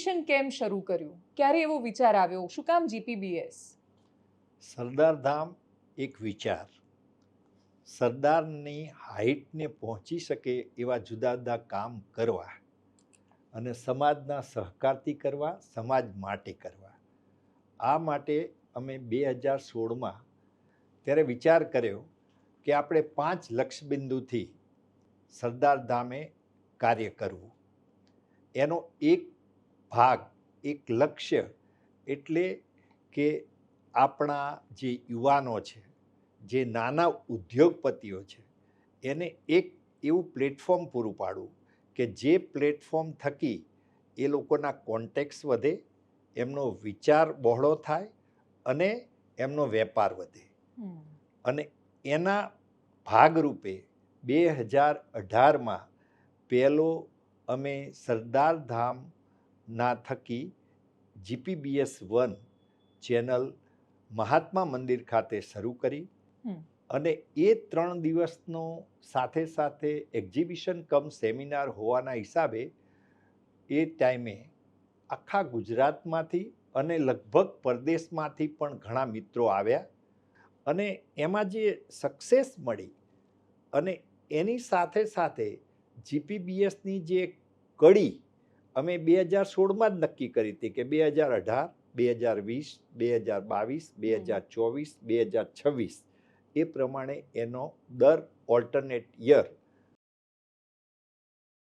Exhibition કેમ શરૂ કર્યું? ક્યારે એવો વિચાર આવ્યો? શું કામ જીપીબીએસ સરદાર ધામ એક વિચાર. સરદારની હાઇટને પહોંચી શકે એવા જુદા જુદા કામ કરવા અને સમાજના સહકારથી કરવા, સમાજ માટે કરવા. આ માટે અમે બે હજાર સોળમાં ત્યારે વિચાર કર્યો કે આપણે પાંચ લક્ષબિંદુથી સરદાર ધામે કાર્ય કરવું. એનો એક ભાગ એક લક્ષ્ય એટલે કે આપણા જે યુવાનો છે જે નાના ઉદ્યોગપતિઓ છે એને એક એવું પ્લેટફોર્મ પૂરું પાડવું કે જે પ્લેટફોર્મ થકી એ લોકોના કોન્ટેક્ટ્સ વધે એમનો વિચાર બહોળો થાય અને એમનો વેપાર વધે. અને એના ભાગરૂપે બે હજાર અઢારમાં પહેલો અમે સરદાર ધામના થકી GPBS one channel Mahatma Mandir ખાતે શરૂ કરી અને એ ત્રણ દિવસનો સાથે સાથે એક્ઝિબિશન કમ સેમિનાર હોવાના હિસાબે એ ટાઈમે આખા ગુજરાતમાંથી અને લગભગ પરદેશમાંથી પણ ઘણા મિત્રો આવ્યા અને એમાં જે સક્સેસ મળી અને એની સાથે સાથે જીપીબીએસની જે કડી અમે બે હજાર સોળમાં જ નક્કી કરી હતી કે બે હજાર અઢાર, બે હજાર વીસ, બે હજાર બાવીસ, બે હજાર ચોવીસ, બે હજાર છવ્વીસ. એ પ્રમાણે એનો દર ઓલ્ટરનેટ યર